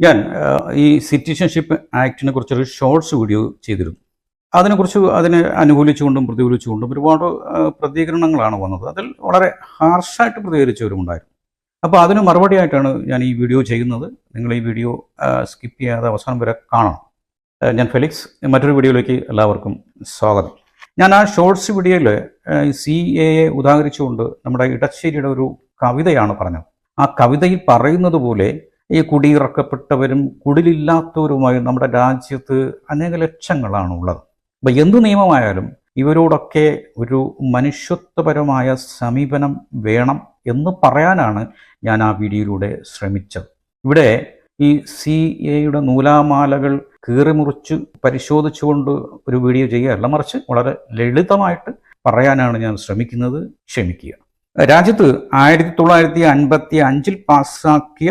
ഞാൻ ഈ സിറ്റിസൺഷിപ്പ് ആക്ടിനെ കുറിച്ചൊരു ഷോർട്സ് വീഡിയോ ചെയ്തിരുന്നു. അതിനെക്കുറിച്ച് അതിനെ അനുകൂലിച്ചുകൊണ്ടും പ്രതികൂലിച്ചുകൊണ്ടും ഒരുപാട് പ്രതികരണങ്ങളാണ് വന്നത്. അതിൽ വളരെ ഹാർഷായിട്ട് പ്രതികരിച്ചവരുമുണ്ടായിരുന്നു. അപ്പോൾ അതിന് മറുപടിയായിട്ടാണ് ഞാൻ ഈ വീഡിയോ ചെയ്യുന്നത്. നിങ്ങൾ ഈ വീഡിയോ സ്കിപ്പ് ചെയ്യാതെ അവസാനം വരെ കാണണം. ഞാൻ ഫെലിക്സ് മറ്റൊരു വീഡിയോയിലേക്ക് എല്ലാവർക്കും സ്വാഗതം. ഞാൻ ആ ഷോർട്സ് വീഡിയോയിൽ സി എയെ ഉദാഹരിച്ചുകൊണ്ട് നമ്മുടെ ഇടശ്ശേരിയുടെ ഒരു കവിതയാണ് പറഞ്ഞത്. ആ കവിതയിൽ പറയുന്നത് പോലെ ഈ കുടിയിറക്കപ്പെട്ടവരും കുടിലില്ലാത്തവരുമായി നമ്മുടെ രാജ്യത്ത് അനേക ലക്ഷങ്ങളാണ് ഉള്ളത് അപ്പം എന്ത് നിയമമായാലും ഇവരോടൊക്കെ ഒരു മനുഷ്യത്വപരമായ സമീപനം വേണം എന്ന് പറയാനാണ് ഞാൻ ആ വീഡിയോയിലൂടെ ശ്രമിച്ചത്. ഇവിടെ ഈ സി എയുടെ നൂലാമാലകൾ കീറിമുറിച്ച് പരിശോധിച്ചുകൊണ്ട് ഒരു വീഡിയോ ചെയ്യുകയല്ല മറിച്ച് വളരെ ലളിതമായിട്ട് പറയാനാണ് ഞാൻ ശ്രമിക്കുന്നത്. ക്ഷമിക്കുക. രാജ്യത്ത് ആയിരത്തി തൊള്ളായിരത്തി അൻപത്തി അഞ്ചിൽ പാസ്സാക്കിയ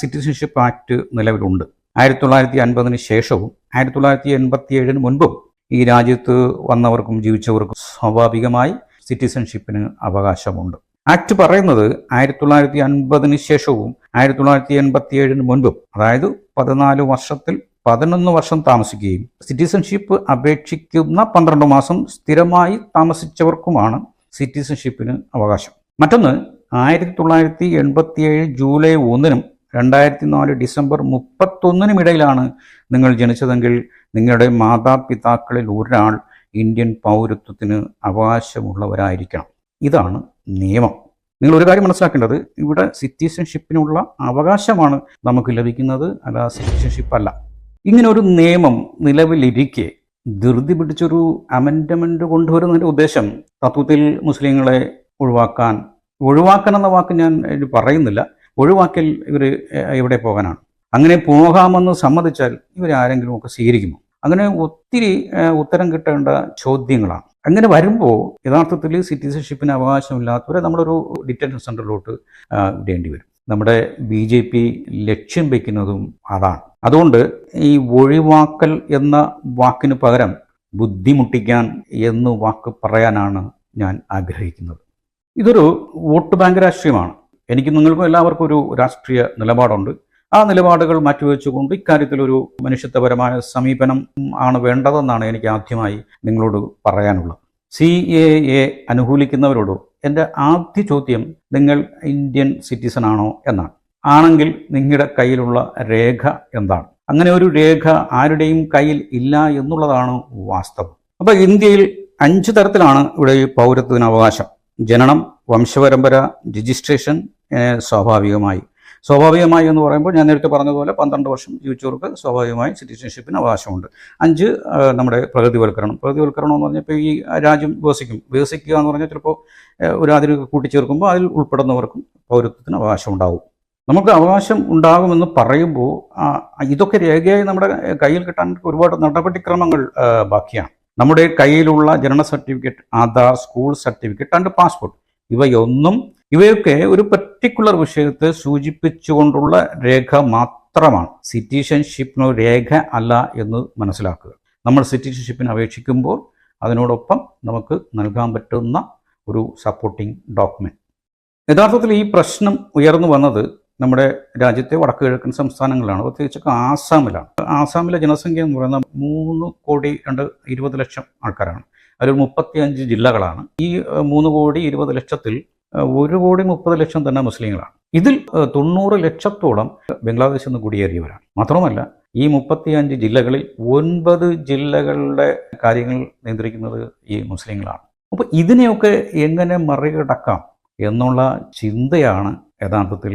സിറ്റിസൺഷിപ്പ് ആക്ട് നിലവിലുണ്ട്. ആയിരത്തി തൊള്ളായിരത്തി അൻപതിന് ശേഷവും ആയിരത്തി തൊള്ളായിരത്തി എൺപത്തി ഏഴിന് മുൻപും ഈ രാജ്യത്ത് വന്നവർക്കും ജീവിച്ചവർക്കും സ്വാഭാവികമായി സിറ്റിസൺഷിപ്പിന് അവകാശമുണ്ട്. ആക്ട് പറയുന്നത് ആയിരത്തി തൊള്ളായിരത്തി അൻപതിന് ശേഷവും ആയിരത്തി തൊള്ളായിരത്തി എൺപത്തി ഏഴിന് മുൻപും അതായത് പതിനാല് വർഷത്തിൽ പതിനൊന്ന് വർഷം താമസിക്കുകയും സിറ്റിസൺഷിപ്പ് അപേക്ഷിക്കുന്ന പന്ത്രണ്ട് മാസം സ്ഥിരമായി താമസിച്ചവർക്കുമാണ് സിറ്റിസൺഷിപ്പിന് അവകാശം. മറ്റൊന്ന് ആയിരത്തി തൊള്ളായിരത്തി എൺപത്തി ഏഴ് ജൂലൈ ഒന്നിനും രണ്ടായിരത്തി നാല് ഡിസംബർ മുപ്പത്തൊന്നിനും ഇടയിലാണ് നിങ്ങൾ ജനിച്ചതെങ്കിൽ നിങ്ങളുടെ മാതാപിതാക്കളിൽ ഒരാൾ ഇന്ത്യൻ പൗരത്വത്തിന് അവകാശമുള്ളവരായിരിക്കണം. ഇതാണ് നിയമം. നിങ്ങൾ ഒരു കാര്യം മനസ്സിലാക്കേണ്ടത് ഇവിടെ സിറ്റിസൺഷിപ്പിനുള്ള അവകാശമാണ് നമുക്ക് ലഭിക്കുന്നത് അല്ല സിറ്റിസൺഷിപ്പ് അല്ല ഇങ്ങനൊരു നിയമം നിലവിലിരിക്കെ ധൃതി പിടിച്ചൊരു അമെൻഡമെന്റ് കൊണ്ടുവരുന്നതിന്റെ ഉദ്ദേശം തത്വത്തിൽ മുസ്ലിങ്ങളെ ഒഴിവാക്കാൻ ഒഴിവാക്കാൻ എന്ന വാക്ക് ഞാൻ പറയുന്നില്ല. ഒഴിവാക്കൽ ഇവർ എവിടെ പോകാനാണ്? അങ്ങനെ പോകാമെന്ന് സമ്മതിച്ചാൽ ഇവരാരെങ്കിലും ഒക്കെ സ്വീകരിക്കുമോ? അങ്ങനെ ഒത്തിരി ഉത്തരം കിട്ടേണ്ട ചോദ്യങ്ങളാണ്. അങ്ങനെ വരുമ്പോൾ യഥാർത്ഥത്തിൽ സിറ്റിസൺഷിപ്പിന് അവകാശമില്ലാത്തവരെ നമ്മളൊരു ഡിറ്റൻഷൻ സെന്ററിലോട്ട് ഇടേണ്ടി വരും. നമ്മുടെ ബി ജെ പി ലക്ഷ്യം വയ്ക്കുന്നതും അതാണ്. അതുകൊണ്ട് ഈ ഒഴിവാക്കൽ എന്ന വാക്കിന് പകരം ബുദ്ധിമുട്ടിക്കാൻ എന്ന് വാക്ക് പറയാനാണ് ഞാൻ ആഗ്രഹിക്കുന്നത്. ഇതൊരു വോട്ട് ബാങ്ക് രാഷ്ട്രീയമാണ്. എനിക്ക് നിങ്ങൾക്കും എല്ലാവർക്കും ഒരു രാഷ്ട്രീയ നിലപാടുണ്ട്. ആ നിലപാടുകൾ മാറ്റിവെച്ചുകൊണ്ട് ഇക്കാര്യത്തിൽ ഒരു മനുഷ്യത്വപരമായ സമീപനം ആണ് വേണ്ടതെന്നാണ് എനിക്ക് ആദ്യമായി നിങ്ങളോട് പറയാനുള്ളത്. സി എ എ അനുകൂലിക്കുന്നവരോട് എന്റെ ആദ്യ ചോദ്യം നിങ്ങൾ ഇന്ത്യൻ സിറ്റിസൺ ആണോ എന്നാണ്. ആണെങ്കിൽ നിങ്ങളുടെ കയ്യിലുള്ള രേഖ എന്താണ്? അങ്ങനെ ഒരു രേഖ ആരുടെയും കയ്യിൽ ഇല്ല എന്നുള്ളതാണ് വാസ്തവം. അപ്പോൾ ഇന്ത്യയിൽ അഞ്ച് തരത്തിലാണ് ഇവിടെ ഈ പൗരത്വത്തിന് അവകാശം. ജനനം വംശപരമ്പര രജിസ്ട്രേഷൻ സ്വാഭാവികമായി. സ്വാഭാവികമായി എന്ന് പറയുമ്പോൾ ഞാൻ നേരത്തെ പറഞ്ഞതുപോലെ പന്ത്രണ്ട് വർഷം ജീവിച്ചവർക്ക് സ്വാഭാവികമായി സിറ്റിസൺഷിപ്പിന് അവകാശമുണ്ട്. അഞ്ച് നമ്മുടെ പ്രകൃതിവൽക്കരണം. പ്രകൃതിവൽക്കരണം എന്ന് പറഞ്ഞപ്പോൾ ഈ രാജ്യം വികസിക്കും. വികസിക്കുക എന്ന് പറഞ്ഞാൽ ചിലപ്പോൾ ഒരു അതിൽ കൂട്ടിച്ചേർക്കുമ്പോൾ അതിൽ ഉൾപ്പെടുന്നവർക്കും പൗരത്വത്തിന് അവകാശം ഉണ്ടാവും നമുക്ക് അവകാശം ഉണ്ടാകുമെന്ന് പറയുമ്പോൾ ഇതൊക്കെ രേഖയായി നമ്മുടെ കയ്യിൽ കിട്ടാൻ ഒരുപാട് നടപടിക്രമങ്ങൾ ബാക്കിയാണ്. നമ്മുടെ കയ്യിലുള്ള ജനന certificate Aadhaar school certificate and passport. ഇവയൊന്നും ഇവയൊക്കെ ഒരു പെർട്ടിക്കുലർ വിഷയത്തെ സൂചിപ്പിച്ചുകൊണ്ടുള്ള രേഖ മാത്രമാണ്. സിറ്റിസൺഷിപ്പിന് രേഖ അല്ല എന്ന് മനസ്സിലാക്കുക. നമ്മൾ സിറ്റിസൺഷിപ്പിന് അപേക്ഷിക്കുമ്പോൾ അതിനോടൊപ്പം നമുക്ക് നൽകാൻ പറ്റുന്ന ഒരു സപ്പോർട്ടിംഗ് ഡോക്യുമെന്റ് യഥാർത്ഥത്തിൽ ഈ പ്രശ്നം ഉയർന്നു വന്നത് നമ്മുടെ രാജ്യത്തെ വടക്ക് കിഴക്കൻ സംസ്ഥാനങ്ങളിലാണ് പ്രത്യേകിച്ചൊക്കെ ആസാമിലാണ്. ആസാമിലെ ജനസംഖ്യ എന്ന് പറയുന്നത് മൂന്ന് കോടി രണ്ട് ഇരുപത് ലക്ഷം ആൾക്കാരാണ്. അതിൽ മുപ്പത്തിയഞ്ച് ജില്ലകളാണ്. ഈ മൂന്ന് കോടി ഇരുപത് ലക്ഷത്തിൽ ഒരു കോടി മുപ്പത് ലക്ഷം തന്നെ മുസ്ലിങ്ങളാണ്. ഇതിൽ തൊണ്ണൂറ് ലക്ഷത്തോളം ബംഗ്ലാദേശിൽ നിന്ന് കുടിയേറിയവരാണ്. മാത്രമല്ല ഈ മുപ്പത്തിയഞ്ച് ജില്ലകളിൽ ഒൻപത് ജില്ലകളുടെ കാര്യങ്ങൾ നിയന്ത്രിക്കുന്നത് ഈ മുസ്ലിങ്ങളാണ്. അപ്പോൾ ഇതിനെയൊക്കെ എങ്ങനെ മറികടക്കാം എന്നുള്ള ചിന്തയാണ് യഥാർത്ഥത്തിൽ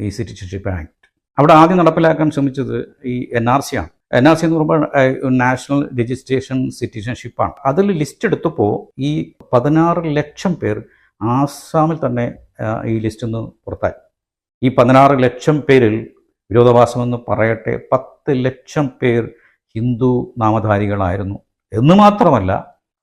ഈ സിറ്റിസൺഷിപ്പ് ആക്ട് അവിടെ ആദ്യം നടപ്പിലാക്കാൻ ശ്രമിച്ചത് ഈ എൻ ആർ സി ആണ്. എൻ ആർ സി എന്ന് പറയുമ്പോൾ നാഷണൽ രജിസ്ട്രേഷൻ സിറ്റിസൺഷിപ്പാണ് അതിൽ ലിസ്റ്റ് എടുത്തപ്പോൾ ഈ പതിനാറ് ലക്ഷം പേർ ആസാമിൽ തന്നെ ഈ ലിസ്റ്റിൽ നിന്ന് പുറത്തായി. ഈ പതിനാറ് ലക്ഷം പേരിൽ വിരോധവാസമെന്ന് പറയട്ടെ പത്ത് ലക്ഷം പേർ ഹിന്ദു നാമധാരികളായിരുന്നു. എന്ന് മാത്രമല്ല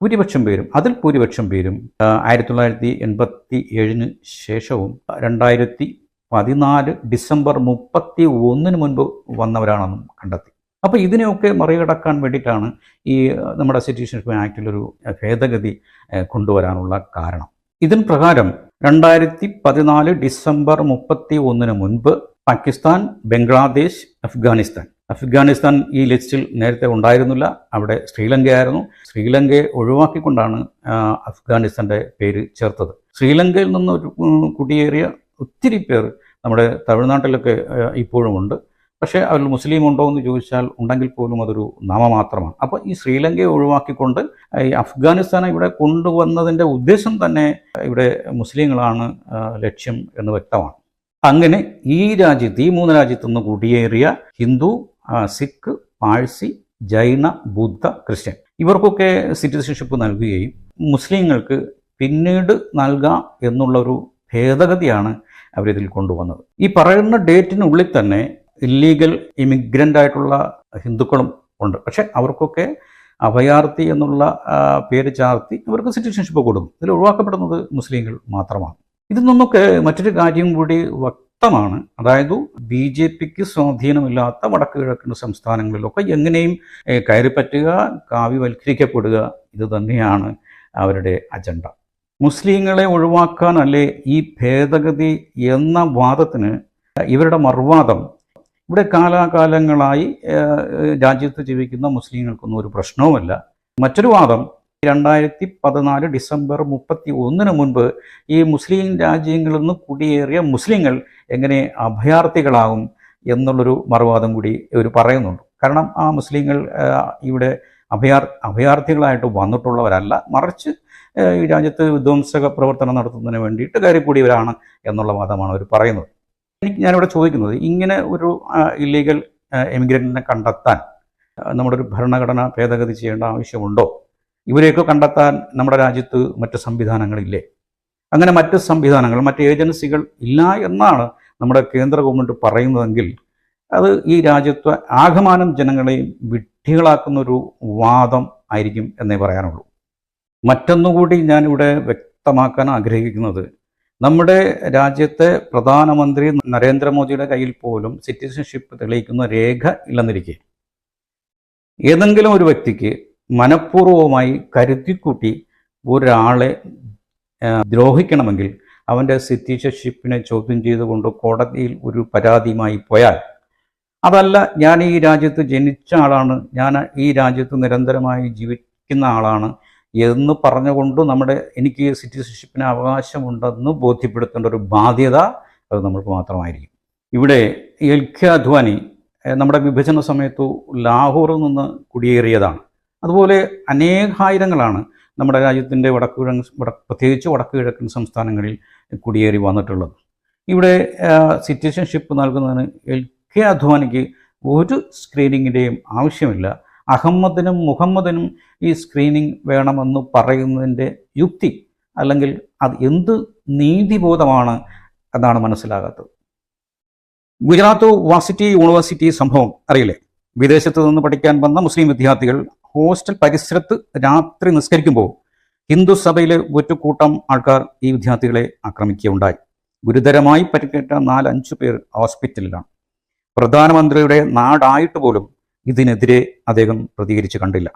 ഭൂരിപക്ഷം പേരും അതിൽ ഭൂരിപക്ഷം പേരും ആയിരത്തി തൊള്ളായിരത്തി എൺപത്തി ഏഴിന് ശേഷവും രണ്ടായിരത്തി പതിനാല് ഡിസംബർ മുപ്പത്തി ഒന്നിന് മുൻപ് വന്നവരാണെന്നും കണ്ടെത്തി. അപ്പോൾ ഇതിനെയൊക്കെ മറികടക്കാൻ വേണ്ടിയിട്ടാണ് ഈ നമ്മുടെ സിറ്റിസൺഷിപ്പ് ആക്ടിലൊരു ഭേദഗതി കൊണ്ടുവരാനുള്ള കാരണം. ഇതിൻ പ്രകാരം രണ്ടായിരത്തി പതിനാല് ഡിസംബർ മുപ്പത്തി ഒന്നിന് മുൻപ് പാകിസ്ഥാൻ ബംഗ്ലാദേശ് അഫ്ഗാനിസ്ഥാൻ. അഫ്ഗാനിസ്ഥാൻ ഈ ലിസ്റ്റിൽ നേരത്തെ ഉണ്ടായിരുന്നില്ല. അവിടെ ശ്രീലങ്കയായിരുന്നു. ശ്രീലങ്കയെ ഒഴിവാക്കിക്കൊണ്ടാണ് അഫ്ഗാനിസ്ഥാന്റെ പേര് ചേർത്തത്. ശ്രീലങ്കയിൽ നിന്ന് ഒരു കുടിയേറിയ ഒത്തിരി പേർ നമ്മുടെ തമിഴ്നാട്ടിലൊക്കെ ഇപ്പോഴുമുണ്ട്. പക്ഷേ അതിൽ മുസ്ലിം ഉണ്ടോ എന്ന് ചോദിച്ചാൽ ഉണ്ടെങ്കിൽ പോലും അതൊരു നാമമാത്രമാണ്. അപ്പോൾ ഈ ശ്രീലങ്കയെ ഒഴിവാക്കിക്കൊണ്ട് ഈ അഫ്ഗാനിസ്ഥാനെ ഇവിടെ കൊണ്ടുവന്നതിന്റെ ഉദ്ദേശം തന്നെ ഇവിടെ മുസ്ലിങ്ങളാണ് ലക്ഷ്യം എന്ന് വ്യക്തമാണ്. അങ്ങനെ ഈ രാജ്യത്ത് ഈ മൂന്ന് രാജ്യത്തു നിന്ന് കുടിയേറിയ ഹിന്ദു സിഖ് പാഴ്സി ജൈന ബുദ്ധ ക്രിസ്ത്യൻ ഇവർക്കൊക്കെ സിറ്റിസൺഷിപ്പ് നൽകുകയും മുസ്ലിങ്ങൾക്ക് പിന്നീട് നൽകാം എന്നുള്ളൊരു ഭേദഗതിയാണ് അവരിതിൽ കൊണ്ടുവന്നത്. ഈ പറയുന്ന ഡേറ്റിനുള്ളിൽ തന്നെ ഇല്ലീഗൽ ഇമിഗ്രന്റ് ആയിട്ടുള്ള ഹിന്ദുക്കളും ഉണ്ട്. പക്ഷെ അവർക്കൊക്കെ അഭയാർത്ഥി എന്നുള്ള പേര് ചാർത്തി അവർക്ക് സിറ്റിസൺഷിപ്പ് കൊടുക്കും. ഇതിൽ ഒഴിവാക്കപ്പെടുന്നത് മുസ്ലിങ്ങൾ മാത്രമാണ്. ഇതിൽ നിന്നൊക്കെ മറ്റൊരു കാര്യം കൂടി വ്യക്തമാണ്. അതായത് ബി ജെ പിക്ക് സ്വാധീനമില്ലാത്ത വടക്ക് കിഴക്കൻ സംസ്ഥാനങ്ങളിലൊക്കെ എങ്ങനെയും കയറിപ്പറ്റുക കാവ്യവൽക്കരിക്കപ്പെടുക ഇത് തന്നെയാണ് അവരുടെ അജണ്ട. മുസ്ലിങ്ങളെ ഒഴിവാക്കാനല്ലേ ഈ ഭേദഗതി എന്ന വാദത്തിന് ഇവരുടെ മറുവാദം. ഇവിടെ കാലാകാലങ്ങളായി രാജ്യത്ത് ജീവിക്കുന്ന മുസ്ലിങ്ങൾക്കൊന്നും ഒരു പ്രശ്നവുമല്ല. മറ്റൊരു വാദം രണ്ടായിരത്തി പതിനാല് ഡിസംബർ മുപ്പത്തി ഒന്നിന് മുൻപ് ഈ മുസ്ലിം രാജ്യങ്ങളിൽ നിന്ന് കുടിയേറിയ മുസ്ലിങ്ങൾ എങ്ങനെ അഭയാർത്ഥികളാകും എന്നുള്ളൊരു മറുവാദം കൂടി ഇവർ പറയുന്നുണ്ട്. കാരണം ആ മുസ്ലിങ്ങൾ ഇവിടെ അഭയാർ അഭയാർത്ഥികളായിട്ട് വന്നിട്ടുള്ളവരല്ല. മറിച്ച് ഈ രാജ്യത്ത് വിധ്വംസക പ്രവർത്തനം നടത്തുന്നതിന് വേണ്ടിയിട്ട് കയറിക്കൂടിയവരാണ് എന്നുള്ള വാദമാണ് അവർ പറയുന്നത്. എനിക്ക് ഞാനിവിടെ ചോദിക്കുന്നത് ഇങ്ങനെ ഒരു ഇല്ലീഗൽ എമിഗ്രന്റിനെ കണ്ടെത്താൻ നമ്മുടെ ഒരു ഭരണഘടന ഭേദഗതി ചെയ്യേണ്ട ആവശ്യമുണ്ടോ? ഇവരെയൊക്കെ കണ്ടെത്താൻ നമ്മുടെ രാജ്യത്ത് മറ്റ് സംവിധാനങ്ങളില്ലേ? അങ്ങനെ മറ്റ് സംവിധാനങ്ങൾ മറ്റ് ഏജൻസികൾ ഇല്ല എന്നാണ് നമ്മുടെ കേന്ദ്ര ഗവൺമെന്റ് പറയുന്നതെങ്കിൽ അത് ഈ രാജ്യത്തെ ആകമാനം ജനങ്ങളെയും വിഡ്ഢികളാക്കുന്ന ഒരു വാദം ആയിരിക്കും എന്നേ പറയാനുള്ളൂ. മറ്റൊന്നുകൂടി ഞാനിവിടെ വ്യക്തമാക്കാൻ ആഗ്രഹിക്കുന്നത്. നമ്മുടെ രാജ്യത്തെ പ്രധാനമന്ത്രി നരേന്ദ്രമോദിയുടെ കയ്യിൽ പോലും സിറ്റിസൺഷിപ്പ് തെളിയിക്കുന്ന രേഖ ഇല്ലെന്നിരിക്കെ. ഏതെങ്കിലും ഒരു വ്യക്തിക്ക് മനഃപൂർവമായി കരുതിക്കൂട്ടി ഒരാളെ ദ്രോഹിക്കണമെങ്കിൽ അവന്റെ സിറ്റിസൺഷിപ്പിനെ ചോദ്യം ചെയ്തുകൊണ്ട് കോടതിയിൽ ഒരു പരാതിയുമായി പോയാൽ അതല്ല ഞാൻ ഈ രാജ്യത്ത് ജനിച്ച ആളാണ് ഞാൻ ഈ രാജ്യത്ത് നിരന്തരമായി ജീവിക്കുന്ന ആളാണ് എന്ന് പറഞ്ഞുകൊണ്ട് നമ്മുടെ എനിക്ക് സിറ്റിസൺഷിപ്പിന് അവകാശമുണ്ടെന്ന് ബോധ്യപ്പെടുത്തേണ്ട ഒരു ബാധ്യത അത് നമ്മൾക്ക് മാത്രമായിരിക്കും. ഇവിടെ എൽ കെ അദ്വാനി നമ്മുടെ വിഭജന സമയത്തു ലാഹോറിൽ നിന്ന് കുടിയേറിയതാണ്. അതുപോലെ അനേകായിരങ്ങളാണ് നമ്മുടെ രാജ്യത്തിന്റെ വടക്ക് വട പ്രത്യേകിച്ച് വടക്ക് കിഴക്കൻ സംസ്ഥാനങ്ങളിൽ കുടിയേറി വന്നിട്ടുള്ളത്. ഇവിടെ സിറ്റിസൺഷിപ്പ് നൽകുന്നതിന് എൽ കെ അദ്വാനിക്ക് ഒരു സ്ക്രീനിങ്ങിന്റെയും ആവശ്യമില്ല. അഹമ്മദിനും മുഹമ്മദിനും ഈ സ്ക്രീനിങ് വേണമെന്ന് പറയുന്നതിന്റെ യുക്തി അല്ലെങ്കിൽ അത് എന്ത് നീതിബോധമാണ് എന്നാണ് മനസ്സിലാകാത്തത്. ഗുജറാത്ത് വാസിറ്റി യൂണിവേഴ്സിറ്റി സംഭവം അറിയില്ലേ? വിദേശത്ത് നിന്ന് പഠിക്കാൻ വന്ന മുസ്ലിം വിദ്യാർത്ഥികൾ ഹോസ്റ്റൽ പരിസരത്ത് രാത്രി നിസ്കരിക്കുമ്പോൾ ഹിന്ദു സഭയിലെ ഒരു കൂട്ടം ആൾക്കാർ ഈ വിദ്യാർത്ഥികളെ ആക്രമിക്കുകയുണ്ടായി. ഗുരുതരമായി പരിക്കേറ്റ നാലഞ്ചു പേർ ഹോസ്പിറ്റലിലാണ്. പ്രധാനമന്ത്രിയുടെ നാടായിട്ട് പോലും ഇതിനെതിരെ അദ്ദേഹം പ്രതികരിച്ച് കണ്ടില്ല.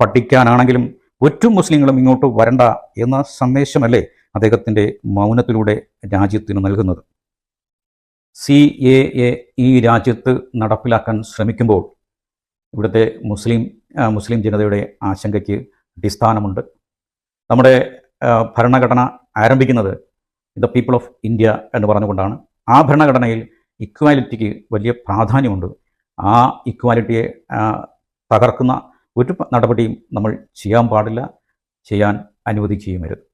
പഠിക്കാനാണെങ്കിലും ഒറ്റ മുസ്ലിങ്ങളും ഇങ്ങോട്ട് വരണ്ട എന്ന സന്ദേശമല്ലേ അദ്ദേഹത്തിന്റെ മൗനത്തിലൂടെ രാജ്യത്തിന് നൽകുന്നത്. സി എ എ ഈ രാജ്യത്ത് നടപ്പിലാക്കാൻ ശ്രമിക്കുമ്പോൾ ഇവിടുത്തെ മുസ്ലിം മുസ്ലിം ജനതയുടെ ആശങ്കയ്ക്ക് അടിസ്ഥാനമുണ്ട്. നമ്മുടെ ഭരണഘടന ആരംഭിക്കുന്നത് ദ പീപ്പിൾ ഓഫ് ഇന്ത്യ എന്ന് പറഞ്ഞുകൊണ്ടാണ്. ആ ഭരണഘടനയിൽ ഇക്വാലിറ്റിക്ക് വലിയ പ്രാധാന്യമുണ്ട്. ആ ഇക്വാലിറ്റിയെ തകർക്കുന്ന ഒരു നടപടിയും നമ്മൾ ചെയ്യാൻ പാടില്ല ചെയ്യാൻ അനുവദിക്കുകയും വരുത്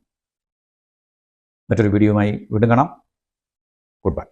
മറ്റൊരു വീഡിയോയുമായി വീണ്ടും കാണാം. Good bye